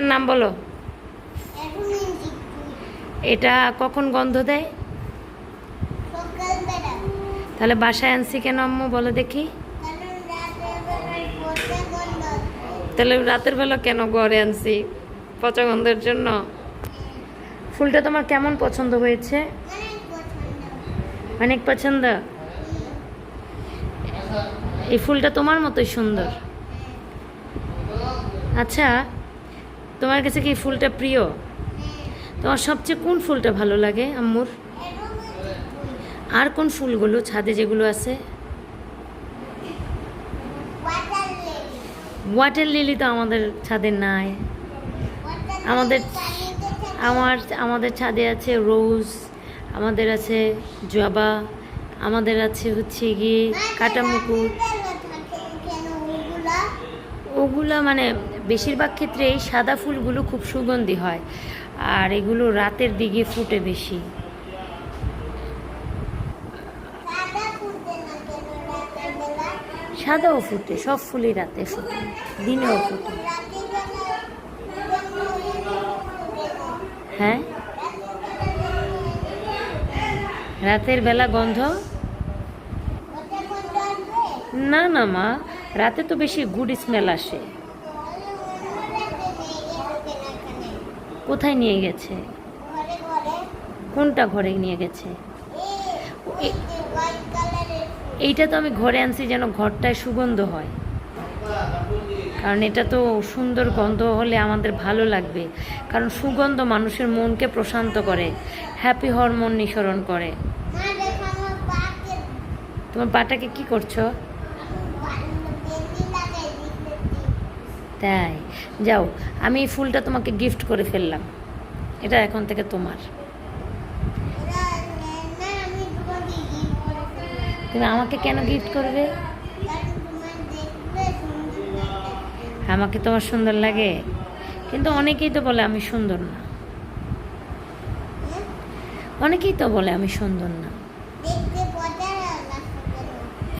এর নাম বলো। এটা কখন গন্ধ দেয়? তাহলে বাসায় আনছি কেন আম্মু বলো দেখি। তাহলে রাতের বেলা কেন ঘরে আনছি? পচা গন্ধের জন্য। ফুলটা তোমার কেমন পছন্দ হয়েছে? অনেক পছন্দ। এই ফুলটা তোমার মতোই সুন্দর। আচ্ছা তোমার কাছে কি ফুলটা প্রিয়? তোমার সবচেয়ে কোন ফুলটা ভালো লাগে, আম্মুর? আর কোন ফুলগুলো, ছাদে যেগুলো আছে? ওয়াটার লিলি তো আমাদের ছাদে নাই। আমাদের আমার, আমাদের ছাদে আছে রোজ আমাদের আছে জবা, আমাদের আছে হচ্ছে গিয়ে কাটামুকুর। ওগুলা মানে বেশিরভাগ ক্ষেত্রেই সাদা ফুলগুলো খুব সুগন্ধি হয়, আর এগুলো রাতের দিকে ফুটে বেশি। সাদাও ফুটে, সব ফুলই রাতে ফুটে, দিনেও ফুটে। হ্যাঁ? রাতের বেলা গন্ধ? না না মা, রাতে তো বেশি গুড স্মেল আসে। কোথায় নিয়ে গেছে? কোনটা ঘরে নিয়ে গেছে? এইটা তো আমি ঘরে আনছি যেন ঘরটায় সুগন্ধ হয়। কারণ এটা তো সুন্দর গন্ধ হলে আমাদের ভালো লাগবে। কারণ সুগন্ধ মানুষের মনকে প্রশান্ত করে হ্যাপি হরমোন নিঃসরণ করে। তোমার পাটাকে কি করছ? তাই। যাও, আমি এই ফুলটা তোমাকে গিফট করে ফেললাম। এটা এখন থেকে তোমার। তুমি আমাকে কেন গিফট করবে? আমাকে তোমার সুন্দর লাগে? কিন্তু অনেকেই তো বলে আমি সুন্দর না। অনেকেই তো বলে আমি সুন্দর না।